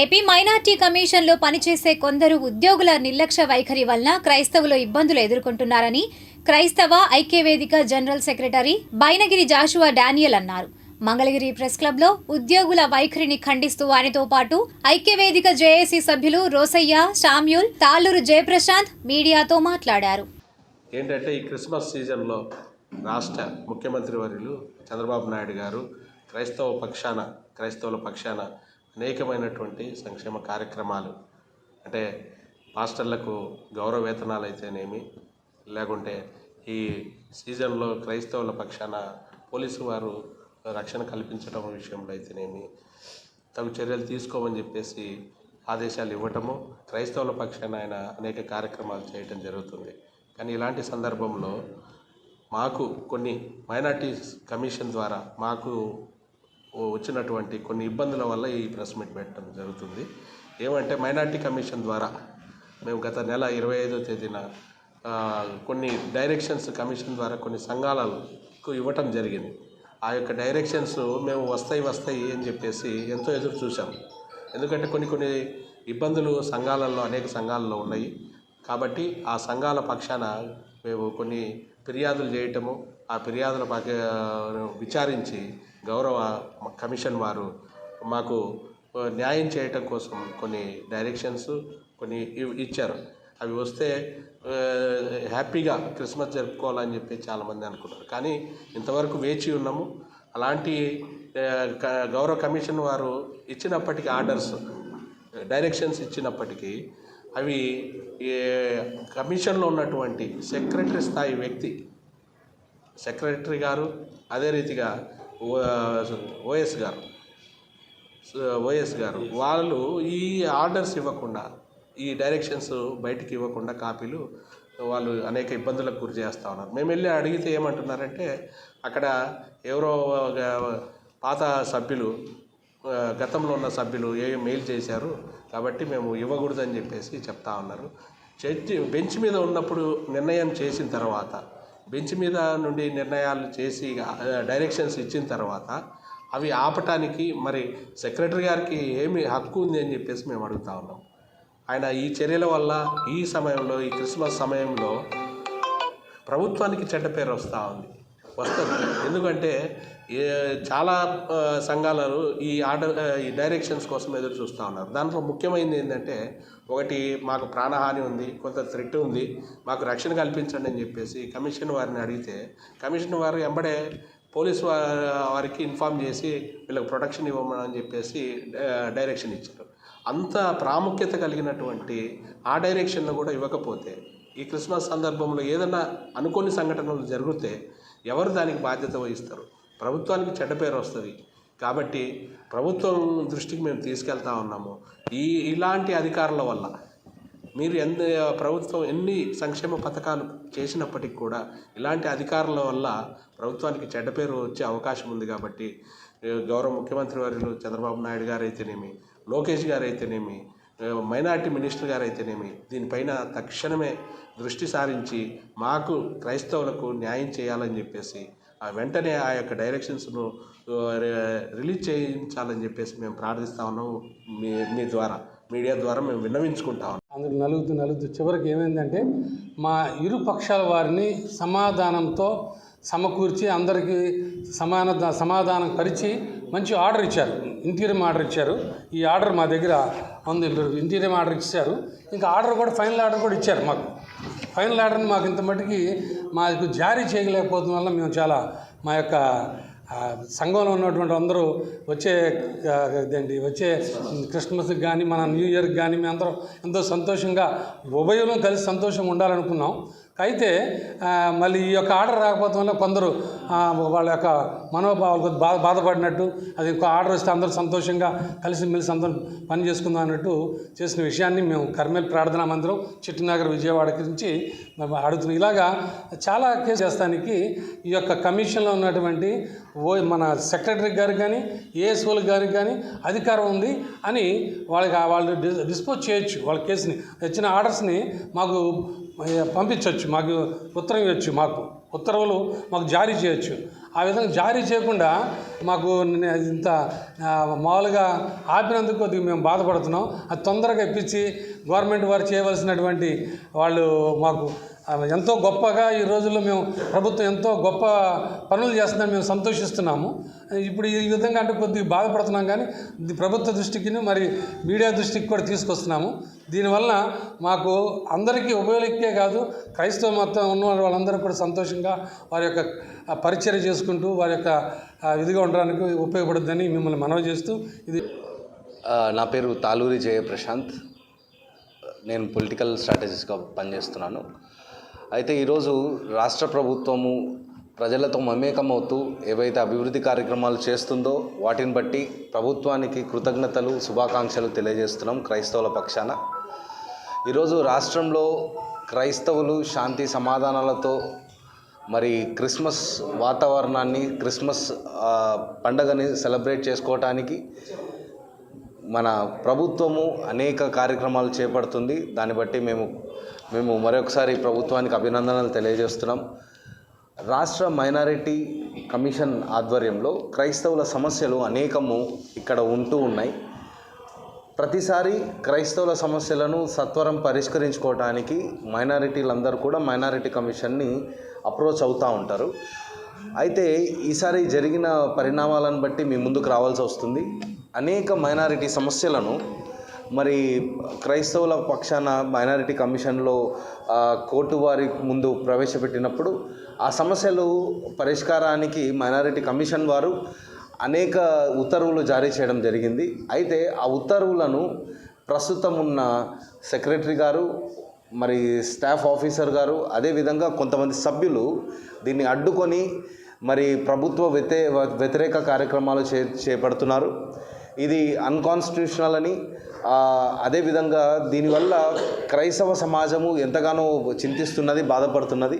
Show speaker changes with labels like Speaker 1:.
Speaker 1: AP minority కమిషన్లో పనిచేసే కొందరు ఉద్యోగుల నిర్లక్ష్య వైఖరి వలన క్రైస్తవులు ఇబ్బందులు ఎదుర్కొంటున్నారని క్రైస్తవ ఐక్యవేదిక general secretary Bainagiri Jashuva Daniel అన్నారు. మంగళగిరి ప్రెస్ క్లబ్లో ఉద్యోగుల వైఖరిని ఖండిస్తూ ఆయనతో పాటు ఐక్యవేదిక జేఏసీ సభ్యులు రోసయ్య శామ్యూల్ తాళ్ళూరు జయప్రశాంత్ మీడియాతో మాట్లాడారు.
Speaker 2: ఏంటంటే ఈ క్రిస్మస్ సీజన్లో రాష్ట్ర ముఖ్యమంత్రి వర్యులు చంద్రబాబు నాయుడు గారు క్రైస్తవ పక్షాన క్రైస్తవుల పక్షాన అనేకమైనటువంటి సంక్షేమ కార్యక్రమాలు అంటే పాస్టర్లకు గౌరవ వేతనాలు అయితేనేమి లేకుంటే ఈ సీజన్లో క్రైస్తవుల పక్షాన పోలీసు వారు రక్షణ కల్పించడం విషయంలో అయితేనేమి తగు చర్యలు తీసుకోమని చెప్పేసి ఆదేశాలు ఇవ్వటము క్రైస్తవుల పక్షాన ఆయన అనేక కార్యక్రమాలు చేయటం జరుగుతుంది. కానీ ఇలాంటి సందర్భంలో మాకు కొన్ని మైనార్టీ కమిషన్ ద్వారా మాకు వచ్చినటువంటి కొన్ని ఇబ్బందుల వల్ల ఈ ప్రెస్ మీట్ పెట్టడం జరుగుతుంది. ఏమంటే మైనార్టీ కమిషన్ ద్వారా మేము గత నెల ఇరవై ఐదో తేదీన కొన్ని డైరెక్షన్స్ కమిషన్ ద్వారా కొన్ని సంఘాలకు ఇవ్వటం జరిగింది. ఆ యొక్క డైరెక్షన్స్ మేము వస్తాయి వస్తాయి అని చెప్పేసి ఎంతో ఎదురు చూసాం ఎందుకంటే కొన్ని కొన్ని ఇబ్బందులు సంఘాలలో అనేక సంఘాలలో ఉన్నాయి. కాబట్టి ఆ సంఘాల పక్షాన మేము కొన్ని ఫిర్యాదులు చేయటము ఆ ఫిర్యాదుల విచారించి గౌరవ కమిషన్ వారు మాకు న్యాయం చేయటం కోసం కొన్ని డైరెక్షన్స్ కొన్ని ఇవ్- ఇచ్చారు. అవి వస్తే హ్యాపీగా క్రిస్మస్ జరుపుకోవాలని చెప్పి చాలామంది అనుకున్నారు. కానీ ఇంతవరకు వేచి ఉన్నాము. అలాంటి గౌరవ కమిషన్ వారు ఇచ్చినప్పటికీ ఆర్డర్స్ డైరెక్షన్స్ ఇచ్చినప్పటికీ అవి కమిషన్లో ఉన్నటువంటి సెక్రటరీ స్థాయి వ్యక్తి సెక్రటరీ గారు అదే రీతిగా ఓఎస్ గారు ఓఎస్ గారు వాళ్ళు ఈ ఆర్డర్స్ ఇవ్వకుండా ఈ డైరెక్షన్స్ బయటికి ఇవ్వకుండా కాపీలు వాళ్ళు అనేక ఇబ్బందులకు గురి చేస్తూ ఉన్నారు. మేము వెళ్ళి అడిగితే ఏమంటున్నారంటే అక్కడ ఎవరో పాత సభ్యులు గతంలో ఉన్న సభ్యులు ఏ మెయిల్ చేశారు కాబట్టి మేము ఇవ్వకూడదని చెప్పేసి చెప్తా ఉన్నారు. చర్చి బెంచ్ మీద ఉన్నప్పుడు నిర్ణయం చేసిన తర్వాత బెంచ్ మీద నుండి నిర్ణయాలు చేసి డైరెక్షన్స్ ఇచ్చిన తర్వాత అవి ఆపటానికి మరి సెక్రటరీ గారికి ఏమి హక్కు ఉంది అని చెప్పేసి మేము అడుగుతా ఉన్నాం. ఆయన ఈ చర్యల వల్ల ఈ సమయంలో ఈ క్రిస్మస్ సమయంలో ప్రభుత్వానికి చెడ్డ పేరు వస్తూ ఉంది. వస్తుంది. ఎందుకంటే ఏ చాలా సంఘాలలో ఈ ఆర్డర్ ఈ డైరెక్షన్స్ కోసం ఎదురు చూస్తూ ఉన్నారు. దాంట్లో ముఖ్యమైనది ఏంటంటే ఒకటి మాకు ప్రాణహాని ఉంది కొంత థ్రెట్ ఉంది మాకు రక్షణ కల్పించండి అని చెప్పేసి కమిషన్ వారిని అడిగితే కమిషన్ వారు వెంబడే పోలీస్ వారికి ఇన్ఫామ్ చేసి వీళ్ళకి ప్రొటెక్షన్ ఇవ్వమని చెప్పేసి డైరెక్షన్ ఇచ్చారు. అంత ప్రాముఖ్యత కలిగినటువంటి ఆ డైరెక్షన్లో కూడా ఇవ్వకపోతే ఈ క్రిస్మస్ సందర్భంలో ఏదైనా అనుకోని సంఘటనలు జరిగితే ఎవరు దానికి బాధ్యత వహిస్తారు? ప్రభుత్వానికి చెడ్డ పేరు వస్తుంది. కాబట్టి ప్రభుత్వం దృష్టికి మేము తీసుకెళ్తా ఉన్నాము. ఈ ఇలాంటి అధికారుల వల్ల మీరు ఎంత ప్రభుత్వం ఎన్ని సంక్షేమ పథకాలు చేసినప్పటికి కూడా ఇలాంటి అధికారుల వల్ల ప్రభుత్వానికి చెడ్డ పేరు వచ్చే అవకాశం ఉంది కాబట్టి గౌరవ ముఖ్యమంత్రి వారు చంద్రబాబు నాయుడు గారు అయితేనేమి లోకేష్ గారు అయితేనేమి మైనార్టీ మినిస్టర్ గారు అయితేనేమి దీనిపైన తక్షణమే దృష్టి సారించి మాకు క్రైస్తవులకు న్యాయం చేయాలని చెప్పేసి ఆ వెంటనే ఆ యొక్క డైరెక్షన్స్ను రి- రిలీజ్ చేయించాలని చెప్పేసి మేము ప్రార్థిస్తా ఉన్నాము. మీ మీ ద్వారా మీడియా ద్వారా మేము విన్నవించుకుంటా ఉన్నాం.
Speaker 3: అందుకు నలుగుతూ నలుగుతూ చివరికి ఏమైందంటే మా ఇరు పక్షాల వారిని సమాధానంతో సమకూర్చి అందరికీ సమాన సమాధానం పరిచి మంచి ఆర్డర్ ఇచ్చారు. ఇంటీరియం ఆర్డర్ ఇచ్చారు. ఈ ఆర్డర్ మా దగ్గర ఉంది. ఇంటీరియం ఆర్డర్ ఇచ్చారు. ఇంకా ఆర్డర్ కూడా ఫైనల్ ఆర్డర్ కూడా ఇచ్చారు మాకు. ఫైనల్ ఆర్డర్ని మాకు ఇంత మట్టుకి మాకు జారీ చేయలేకపోవడం వల్ల మేము చాలా మా యొక్క సంఘంలో ఉన్నటువంటి అందరూ వచ్చే ఆ, వచ్చే క్రిస్మస్కి కానీ మన న్యూ ఇయర్కి కానీ మేము అందరం ఎంతో సంతోషంగా ఉభయం కలిసి సంతోషంగా ఉండాలనుకున్నాం. అయితే మళ్ళీ ఈ యొక్క ఆర్డర్ రాకపోవడం వల్ల కొందరు వాళ్ళ యొక్క మనోభావాలు బాధ బాధపడినట్టు అది ఇంకో ఆర్డర్ వస్తే అందరూ సంతోషంగా కలిసిమెలిసి అందరం పని చేసుకుందాం అన్నట్టు చేసిన విషయాన్ని మేము కర్మేల్ ప్రార్థనా మందిరం చిట్టినగర్ విజయవాడ నుంచి అడుగుతున్నాం. ఇలాగా చాలా కేసు చేస్తానికి ఈ యొక్క కమిషన్లో ఉన్నటువంటి ఓ మన సెక్రటరీ గారికి కానీ ఏఎస్ఓల గారికి కానీ అధికారం ఉంది అని వాళ్ళకి వాళ్ళు డిస్పోజ్ చేయొచ్చు వాళ్ళ కేసుని. వచ్చిన ఆర్డర్స్ని మాకు పంపించవచ్చు మాకు ఉత్తరం ఇవ్వచ్చు మాకు ఉత్తర్వులు మాకు జారీ చేయొచ్చు. ఆ విధంగా జారీ చేయకుండా మాకు ఇంత మామూలుగా ఆపినందుకు కొద్దిగా మేము బాధపడుతున్నాం. అది తొందరగా ఇప్పించి గవర్నమెంట్ వారు చేయవలసినటువంటి వాళ్ళు మాకు ఎంతో గొప్పగా ఈ రోజుల్లో మేము ప్రభుత్వం ఎంతో గొప్ప పనులు చేస్తుందని మేము సంతోషిస్తున్నాము. ఇప్పుడు ఈ విధంగా అంటే కొద్దిగా బాధపడుతున్నాం కానీ ప్రభుత్వ దృష్టికి మరి మీడియా దృష్టికి కూడా తీసుకొస్తున్నాము. దీనివల్ల మాకు అందరికీ ఉపయోగకే కాదు క్రైస్తవ మతం ఉన్న వాళ్ళందరూ కూడా సంతోషంగా వారి యొక్క పరిచయం పరిచర్య చేసుకుంటూ వారి యొక్క ఇదిగా ఉండడానికి ఉపయోగపడుతుందని మిమ్మల్ని మనవి చేస్తూ ఇది
Speaker 4: నా పేరు తాలూరి జయ ప్రశాంత్ నేను పొలిటికల్ స్ట్రాటజిస్ట్గా పనిచేస్తున్నాను. అయితే ఈరోజు రాష్ట్ర ప్రభుత్వము ప్రజలతో మమేకమవుతూ ఏవైతే అభివృద్ధి కార్యక్రమాలు చేస్తుందో వాటిని బట్టి ప్రభుత్వానికి కృతజ్ఞతలు శుభాకాంక్షలు తెలియజేస్తున్నాం క్రైస్తవుల పక్షాన. ఈరోజు రాష్ట్రంలో క్రైస్తవులు శాంతి సమాధానాలతో మరి క్రిస్మస్ వాతావరణాన్ని క్రిస్మస్ పండగని సెలబ్రేట్ చేసుకోవటానికి మన ప్రభుత్వము అనేక కార్యక్రమాలు చేపడుతుంది. దాన్ని బట్టి మేము మేము మరొకసారి ప్రభుత్వానికి అభినందనలు తెలియజేస్తున్నాం. రాష్ట్ర మైనారిటీ కమిషన్ ఆధ్వర్యంలో క్రైస్తవుల సమస్యలు అనేకము ఇక్కడ ఉంటూ ఉన్నాయి. ప్రతిసారి క్రైస్తవుల సమస్యలను సత్వరం పరిష్కరించుకోవడానికి మైనారిటీలందరూ కూడా మైనారిటీ కమిషన్ని అప్రోచ్ అవుతూ ఉంటారు. అయితే ఈసారి జరిగిన పరిణామాలను బట్టి మీ ముందుకు రావాల్సి వస్తుంది. అనేక మైనారిటీ సమస్యలను మరి క్రైస్తవుల పక్షాన మైనారిటీ కమిషన్లో కోర్టు వారి ముందు ప్రవేశపెట్టినప్పుడు ఆ సమస్యలు పరిష్కారానికి మైనారిటీ కమిషన్ వారు అనేక ఉత్తర్వులు జారీ చేయడం జరిగింది. అయితే ఆ ఉత్తర్వులను ప్రస్తుతం ఉన్న సెక్రటరీ గారు మరి స్టాఫ్ ఆఫీసర్ గారు అదేవిధంగా కొంతమంది సభ్యులు దీన్ని అడ్డుకొని మరి ప్రభుత్వ వ్యతే వ్యతిరేక కార్యక్రమాలు చే చేపడుతున్నారు. ఇది అన్కాన్స్టిట్యూషనల్ అని అదేవిధంగా దీనివల్ల క్రైస్తవ సమాజము ఎంతగానో చింతిస్తున్నది బాధపడుతున్నది.